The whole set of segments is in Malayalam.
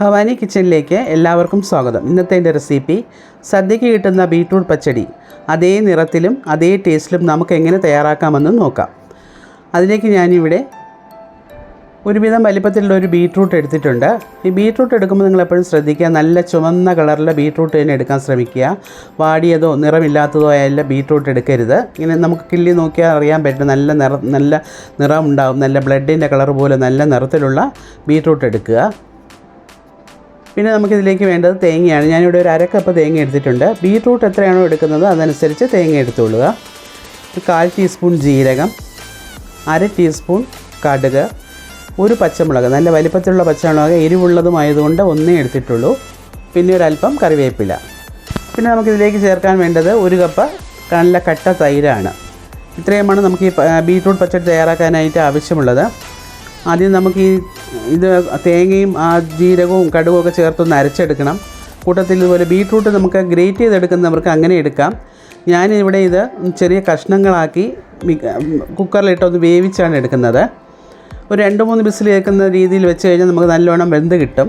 ഭവാനി കിച്ചണിലേക്ക് എല്ലാവർക്കും സ്വാഗതം. ഇന്നത്തെ എന്റെ റെസിപ്പി സദ്യയ്ക്ക് കിട്ടുന്ന ബീട്രൂട്ട് പച്ചടി. അതേ നിറത്തിലും അതേ ടേസ്റ്റിലും നമുക്ക് എങ്ങനെ തയ്യാറാക്കാമെന്ന് നോക്കാം. അതിലേക്ക് ഞാനിവിടെ ഒരുവിധം വലിപ്പത്തിലുള്ള ഒരു ബീട്രൂട്ട് എടുത്തിട്ടുണ്ട്. ഈ ബീട്രൂട്ട് എടുക്കുമ്പോൾ നിങ്ങൾ എപ്പോഴും ശ്രദ്ധിക്കുക നല്ല ചുവന്ന കളറിലെ ബീട്രൂട്ട് തന്നെ എടുക്കാൻ ശ്രമിക്കുക. വാടിയതോ നിറമില്ലാത്തതോ ആയല്ല ബീട്രൂട്ട് എടുക്കരുത്. ഇങ്ങനെ നമുക്ക് കിള്ളി നോക്കിയാൽ അറിയാൻ പറ്റും നല്ല നിറ നല്ല നിറം ഉണ്ടാവും നല്ല ബ്ലഡിന്റെ കളർ പോലെ നല്ല നിറത്തിലുള്ള ബീട്രൂട്ട് എടുക്കുക. പിന്നെ നമുക്കിതിലേക്ക് വേണ്ടത് തേങ്ങയാണ്. ഞാനിവിടെ ഒരു അരക്കപ്പ് തേങ്ങ എടുത്തിട്ടുണ്ട്. ബീട്രൂട്ട് എത്രയാണോ എടുക്കുന്നത് അതനുസരിച്ച് തേങ്ങ എടുത്തുകൊള്ളുക. ഒരു കാൽ ടീസ്പൂൺ ജീരകം അര ടീസ്പൂൺ കടുക് ഒരു പച്ചമുളക് നല്ല വലിപ്പത്തിലുള്ള പച്ചമുളക് എരിവുള്ളതുമായതുകൊണ്ട് ഒന്നേ എടുത്തിട്ടുള്ളൂ. പിന്നെ ഒരല്പം കറിവേപ്പില. പിന്നെ നമുക്കിതിലേക്ക് ചേർക്കാൻ വേണ്ടത് ഒരു കപ്പ് നല്ല കട്ട തൈരാണ്. ഇത്രയുമാണ് നമുക്ക് ഈ ബീറ്റ്റൂട്ട് പച്ചടി തയ്യാറാക്കാനായിട്ട് ആവശ്യമുള്ളത്. ആദ്യം നമുക്ക് ഈ ഇത് തേങ്ങയും ആ ജീരകവും കടുകും ഒക്കെ ചേർത്തൊന്ന് അരച്ചെടുക്കണം. കൂട്ടത്തിൽ ഇതുപോലെ ബീറ്റ്റൂട്ട് നമുക്ക് ഗ്രേറ്റ് ചെയ്തെടുക്കുന്നവർക്ക് അങ്ങനെ എടുക്കാം. ഞാനിവിടെ ഇത് ചെറിയ കഷ്ണങ്ങളാക്കി കുക്കറിലിട്ടൊന്ന് വേവിച്ചാണ് എടുക്കുന്നത്. ഒരു രണ്ട് മൂന്ന് ബിസിൽ കേൾക്കുന്ന രീതിയിൽ വെച്ച് കഴിഞ്ഞാൽ നമുക്ക് നല്ലോണം വെന്ത് കിട്ടും.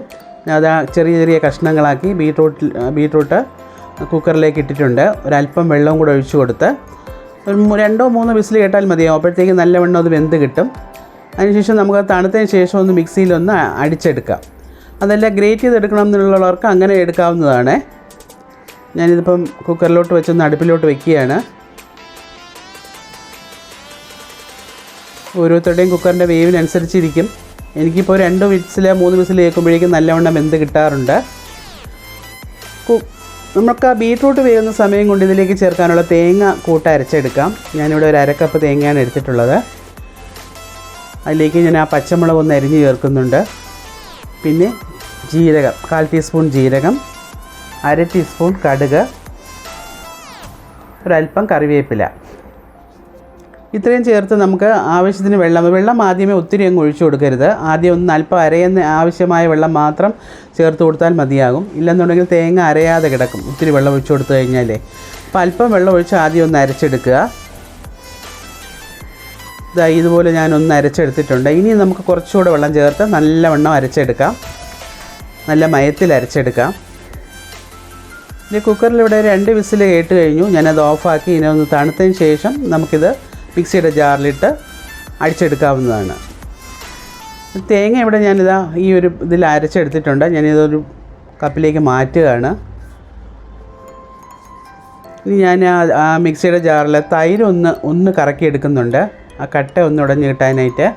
അത് ചെറിയ ചെറിയ കഷ്ണങ്ങളാക്കി ബീട്രൂട്ടിൽ ബീട്രൂട്ട് കുക്കറിലേക്ക് ഇട്ടിട്ടുണ്ട്. ഒരല്പം വെള്ളവും കൂടെ ഒഴിച്ചു കൊടുത്ത് ഒരു രണ്ടോ മൂന്നോ ബിസിൽ കേട്ടാൽ മതിയാവും അപ്പോഴത്തേക്ക് നല്ലവണ്ണം അത് വെന്ത് കിട്ടും. അതിനുശേഷം നമുക്ക് തണുത്തതിന് ശേഷം ഒന്ന് മിക്സിയിലൊന്ന് അടിച്ചെടുക്കാം. അതല്ല ഗ്രേറ്റ് ചെയ്തെടുക്കണം എന്നുള്ളവർക്ക് അങ്ങനെ എടുക്കാവുന്നതാണ്. ഞാനിതിപ്പം കുക്കറിലോട്ട് വെച്ചൊന്ന് അടുപ്പിലോട്ട് വെക്കുകയാണ്. ഓരോരുത്തരുടെയും കുക്കറിന്റെ വേവിനനുസരിച്ചിരിക്കും. എനിക്കിപ്പോൾ രണ്ട് വിസിൽ മൂന്ന് വിസിൽ കേൾക്കുമ്പോഴേക്കും നല്ലവണ്ണം വെന്ത് കിട്ടാറുണ്ട്. നമുക്ക് ആ ബീട്രൂട്ട് വേവുന്ന സമയം കൊണ്ട് ഇതിലേക്ക് ചേർക്കാനുള്ള തേങ്ങ കൂട്ട അരച്ചെടുക്കാം. ഞാനിവിടെ ഒരു അരക്കപ്പ് തേങ്ങയാണ് എടുത്തിട്ടുള്ളത്. അതിലേക്ക് ഞാൻ ആ പച്ചമുളക് ഒന്ന് അരിഞ്ഞ് ചേർക്കുന്നുണ്ട്. പിന്നെ ജീരകം കാൽ ടീസ്പൂൺ ജീരകം അര ടീസ്പൂൺ കടുക് ഒരല്പം കറിവേപ്പില. ഇത്രയും ചേർത്ത് നമുക്ക് ആവശ്യത്തിന് വെള്ളം വെള്ളം ആദ്യമേ ഒത്തിരി അങ്ങ് ഒഴിച്ചു കൊടുക്കരുത്. ആദ്യം ഒന്ന് അല്പം അരയുന്ന ആവശ്യമായ വെള്ളം മാത്രം ചേർത്ത് കൊടുത്താൽ മതിയാകും. ഇല്ലെന്നുണ്ടെങ്കിൽ തേങ്ങ അരയാതെ കിടക്കും. ഒത്തിരി വെള്ളം ഒഴിച്ചു കൊടുത്തു കഴിഞ്ഞാലേ. അപ്പോൾ അല്പം വെള്ളം ഒഴിച്ച് ആദ്യം ഒന്ന് അരച്ചെടുക്കുക. ഇതാ ഇതുപോലെ ഞാൻ ഒന്ന് അരച്ചെടുത്തിട്ടുണ്ട്. ഇനി നമുക്ക് കുറച്ചുകൂടെ വെള്ളം ചേർത്ത് നല്ലവണ്ണം അരച്ചെടുക്കാം. നല്ല മയത്തിൽ അരച്ചെടുക്കാം. ഇനി കുക്കറിൽ ഇവിടെ രണ്ട് വിസിൽ കേട്ട് കഴിഞ്ഞു. ഞാനത് ഓഫാക്കി. ഇനി ഒന്ന് തണുത്തതിന് ശേഷം നമുക്കിത് മിക്സിയുടെ ജാറിലിട്ട് അടിച്ചെടുക്കാവുന്നതാണ്. തേങ്ങ ഇവിടെ ഞാനിതാ ഈ ഒരു ഇതിൽ അരച്ചെടുത്തിട്ടുണ്ട്. ഞാനിതൊരു കപ്പിലേക്ക് മാറ്റുകയാണ്. ഇനി ഞാൻ ആ മിക്സിയുടെ ജാറിൽ തൈര് ഒന്ന് ഒന്ന് കറക്കി എടുക്കുന്നുണ്ട്. ആ കട്ട ഒന്ന് ഉടഞ്ഞ് കിട്ടാനായിട്ട്.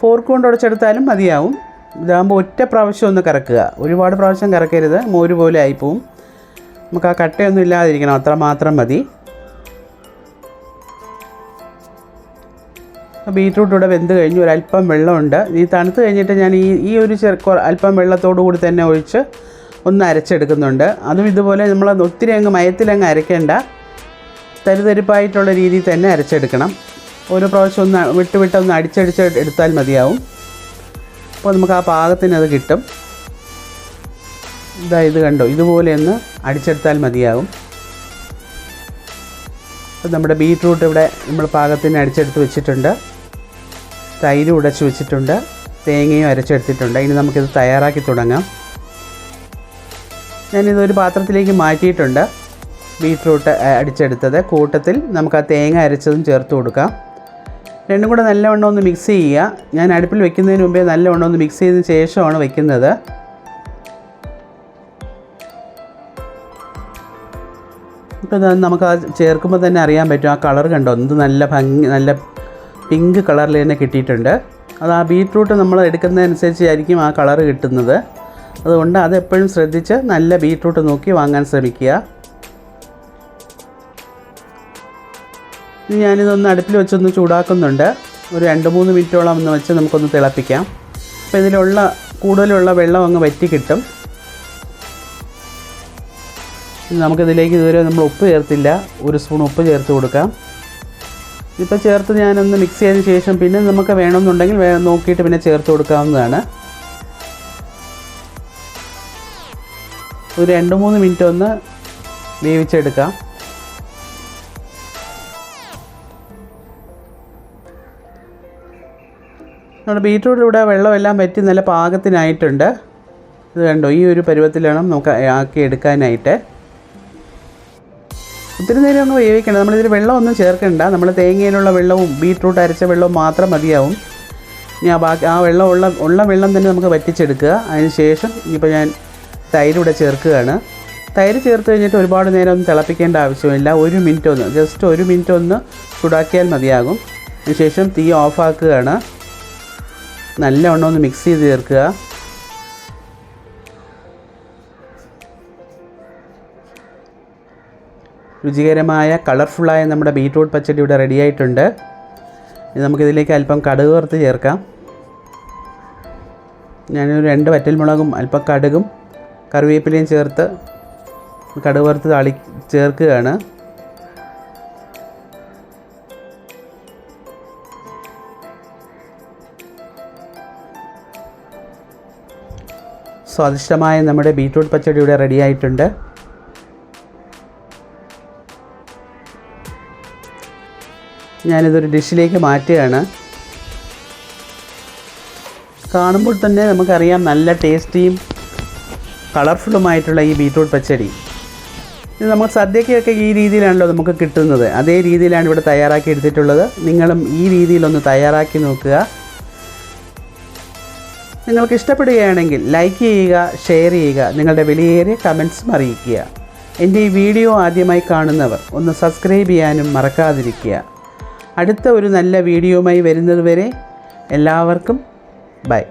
ഫോർക്ക് കൊണ്ട് ഉടച്ചെടുത്താലും മതിയാവും. ഇതാകുമ്പോൾ ഒറ്റ പ്രാവശ്യം ഒന്ന് കറക്കുക. ഒരുപാട് പ്രാവശ്യം കറക്കരുത്. മോര് പോലെ ആയിപ്പോവും. നമുക്ക് ആ കട്ടയൊന്നും ഇല്ലാതിരിക്കണം. അത്ര മാത്രം മതി. ബീട്രൂട്ട് ഇവിടെ വെന്ത് കഴിഞ്ഞു ഒരല്പം വെള്ളമുണ്ട്. ഈ തണുത്ത് കഴിഞ്ഞിട്ട് ഞാൻ ഈ ഈ ഒരു ചെറു അല്പം വെള്ളത്തോടു കൂടി തന്നെ ഒഴിച്ച് ഒന്ന് അരച്ചെടുക്കുന്നുണ്ട്. അതും ഇതുപോലെ നമ്മൾ ഒത്തിരി അങ്ങ് മയത്തിലങ്ങ് അരയ്ക്കേണ്ട തരിതരിപ്പായിട്ടുള്ള രീതിയിൽ തന്നെ അരച്ചെടുക്കണം. ഒരു പ്രാവശ്യം ഒന്ന് വിട്ട് വിട്ടൊന്ന് അടിച്ചടിച്ച് എടുത്താൽ മതിയാവും. അപ്പോൾ നമുക്ക് ആ പാകത്തിന് അത് കിട്ടും. ഇതാ ഇത് കണ്ടോ ഇതുപോലെ ഒന്ന് അടിച്ചെടുത്താൽ മതിയാകും അപ്പോൾ നമ്മുടെ ബീറ്റ്റൂട്ട് ഇവിടെ നമ്മൾ പാകത്തിന് അടിച്ചെടുത്ത് വെച്ചിട്ടുണ്ട്. തൈര് ഉടച്ച് വെച്ചിട്ടുണ്ട്. തേങ്ങയും അരച്ചെടുത്തിട്ടുണ്ട്. ഇനി നമുക്കിത് തയ്യാറാക്കി തുടങ്ങാം. ഞാനിതൊരു പാത്രത്തിലേക്ക് മാറ്റിയിട്ടുണ്ട്. ബീട്രൂട്ട് അടിച്ചെടുത്തത്. കൂട്ടത്തിൽ നമുക്ക് ആ തേങ്ങ അരച്ചതും ചേർത്ത് കൊടുക്കാം. രണ്ടും കൂടെ നല്ലവണ്ണം ഒന്ന് മിക്സ് ചെയ്യുക. ഞാൻ അടുപ്പിൽ വെക്കുന്നതിന് മുമ്പേ നല്ലവണ്ണം ഒന്ന് മിക്സ് ചെയ്തതിന് ശേഷമാണ് വെക്കുന്നത്. ഇപ്പോൾ ഇത് നമുക്ക് ആ ചേർക്കുമ്പോൾ തന്നെ അറിയാൻ പറ്റും ആ കളർ കണ്ടോ? എന്ത് നല്ല ഭംഗി നല്ല പിങ്ക് കളറിൽ തന്നെ കിട്ടിയിട്ടുണ്ട്. അത് ആ ബീട്രൂട്ട് നമ്മൾ എടുക്കുന്നതനുസരിച്ചായിരിക്കും ആ കളർ കിട്ടുന്നത്. അതുകൊണ്ട് അതെപ്പോഴും ശ്രദ്ധിച്ച് നല്ല ബീട്രൂട്ട് നോക്കി വാങ്ങാൻ ശ്രമിക്കുക. ഞാനിതൊന്ന് അടുപ്പിൽ വെച്ചൊന്ന് ചൂടാക്കുന്നുണ്ട്. ഒരു രണ്ട് മൂന്ന് മിനിറ്റോളം ഒന്ന് വെച്ച് നമുക്കൊന്ന് തിളപ്പിക്കാം. അപ്പോൾ ഇതിലുള്ള കൂടുതലുള്ള വെള്ളം അങ്ങ് വറ്റി കിട്ടും. നമുക്കിതിലേക്ക് ഇതുവരെ നമ്മൾ ഉപ്പ് ചേർത്തില്ല. ഒരു സ്പൂൺ ഉപ്പ് ചേർത്ത് കൊടുക്കാം. ഇപ്പോൾ ചേർത്ത് ഞാനൊന്ന് മിക്സ് ചെയ്തതിന് ശേഷം പിന്നെ നമുക്ക് വേണമെന്നുണ്ടെങ്കിൽ നോക്കിയിട്ട് പിന്നെ ചേർത്ത് കൊടുക്കാവുന്നതാണ്. ഒരു രണ്ട് മൂന്ന് മിനിറ്റ് ഒന്ന് വേവിച്ചെടുക്കാം. നമ്മുടെ ബീറ്റ്റൂട്ടിലൂടെ വെള്ളമെല്ലാം വറ്റി നല്ല പാകത്തിനായിട്ടുണ്ട്. ഇത് കണ്ടോ? ഈ ഒരു പരുവത്തിലാണ് നമുക്ക് ആക്കി എടുക്കാനായിട്ട് ഒത്തിരി നേരം ഒന്ന് വേവിക്കണം നമ്മളിതിൽ വെള്ളമൊന്നും ചേർക്കണ്ട. നമ്മൾ തേങ്ങയിലുള്ള വെള്ളവും ബീട്രൂട്ട് അരച്ച വെള്ളവും മാത്രം മതിയാവും. ആ ബാക്കി ആ വെള്ളം ഉള്ള ഉള്ള വെള്ളം തന്നെ നമുക്ക് വറ്റിച്ചെടുക്കുക. അതിന് ശേഷം ഇപ്പോൾ ഞാൻ തൈര് ഇവിടെ ചേർക്കുകയാണ്. തൈര് ചേർത്ത് കഴിഞ്ഞിട്ട് ഒരുപാട് നേരം ഒന്നും തിളപ്പിക്കേണ്ട ആവശ്യമില്ല. ഒരു മിനിറ്റ് ഒന്ന് ജസ്റ്റ് ഒരു മിനിറ്റ് ഒന്ന് ചൂടാക്കിയാൽ മതിയാകും. അതിന് ശേഷം തീ ഓഫാക്കുകയാണ്. നല്ലവണ്ണം ഒന്ന് മിക്സ് ചെയ്ത് ചേർക്കുക. രുചികരമായ കളർഫുള്ളായ നമ്മുടെ ബീറ്റ്റൂട്ട് പച്ചടി ഇവിടെ റെഡി ആയിട്ടുണ്ട്. ഇനി നമുക്കിതിലേക്ക് അല്പം കടുക് വറുത്ത് ചേർക്കാം. ഞാനൊരു രണ്ട് വറ്റൽമുളകും അല്പം കടുകും കറിവേപ്പിലയും ചേർത്ത് കടുക് വറുത്ത് താളി ചേർക്കുകയാണ്. സ്വാദിഷ്ടമായ നമ്മുടെ ബീറ്റ്റൂട്ട് പച്ചടി ഇവിടെ റെഡി ആയിട്ടുണ്ട്. ഞാനിതൊരു ഡിഷിലേക്ക് മാറ്റുകയാണ്. കാണുമ്പോൾ തന്നെ നമുക്കറിയാം നല്ല ടേസ്റ്റിയും കളർഫുള്ളുമായിട്ടുള്ള ഈ ബീറ്റ്റൂട്ട് പച്ചടി. ഇത് നമ്മൾ സദ്യക്കൊക്കെ ഈ രീതിയിലാണല്ലോ നമുക്ക് കിട്ടുന്നത്. അതേ രീതിയിലാണ് ഇവിടെ തയ്യാറാക്കി എടുത്തിട്ടുള്ളത്. നിങ്ങളും ഈ രീതിയിലൊന്ന് തയ്യാറാക്കി നോക്കുക. നിങ്ങൾക്ക് ഇഷ്ടപ്പെടുകയാണെങ്കിൽ ലൈക്ക് ചെയ്യുക ഷെയർ ചെയ്യുക നിങ്ങളുടെ വിലയേറിയ കമൻസും അറിയിക്കുക. എന്റെ ഈ വീഡിയോ ആദ്യമായി കാണുന്നവർ ഒന്ന് സബ്സ്ക്രൈബ് ചെയ്യാനും മറക്കാതിരിക്കുക. അടുത്ത ഒരു നല്ല വീഡിയോയുമായി വരുന്നതുവരെ എല്ലാവർക്കും ബൈ.